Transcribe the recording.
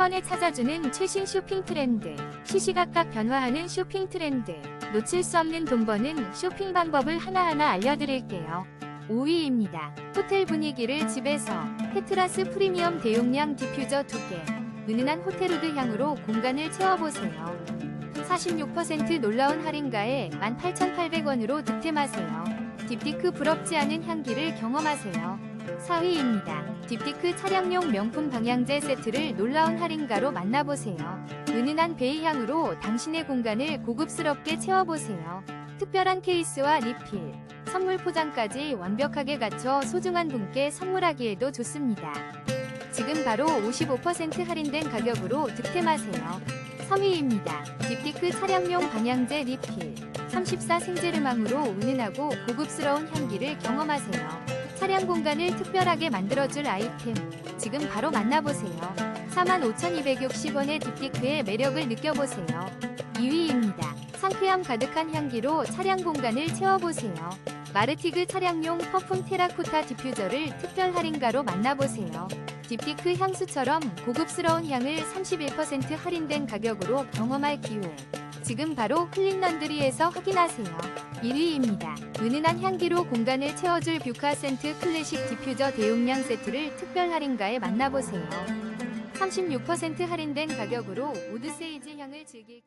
번에 찾아주는 최신 쇼핑 트렌드, 시시각각 변화하는 쇼핑 트렌드, 놓칠 수 없는 돈 버는 쇼핑 방법을 하나하나 알려드릴게요. 5위입니다. 호텔 분위기를 집에서 페트라스 프리미엄 대용량 디퓨저 2개, 은은한 호텔우드 향으로 공간을 채워보세요. 46% 놀라운 할인가에 18,800원으로 득템하세요. 딥디크 부럽지 않은 향기를 경험하세요. 4위입니다. 딥디크 차량용 명품 방향제 세트를 놀라운 할인가로 만나보세요. 은은한 베이 향으로 당신의 공간을 고급스럽게 채워보세요. 특별한 케이스와 리필, 선물 포장까지 완벽하게 갖춰 소중한 분께 선물하기에도 좋습니다. 지금 바로 55% 할인된 가격으로 득템하세요. 3위입니다. 딥디크 차량용 방향제 리필 34 생제르망으로 은은하고 고급스러운 향기를 경험하세요. 차량 공간을 특별하게 만들어줄 아이템 지금 바로 만나보세요. 45,260원의 딥디크의 매력을 느껴보세요. 2위입니다. 상쾌함 가득한 향기로 차량 공간을 채워보세요. 마르티그 차량용 퍼퓸 테라코타 디퓨저를 특별 할인가로 만나보세요. 딥디크 향수처럼 고급스러운 향을 31% 할인된 가격으로 경험할 기회. 지금 바로 클린런드리에서 확인하세요. 1위입니다. 은은한 향기로 공간을 채워줄 뷰카 센트 클래식 디퓨저 대용량 세트를 특별 할인가에 만나보세요. 36% 할인된 가격으로 오드세이지 향을 즐길.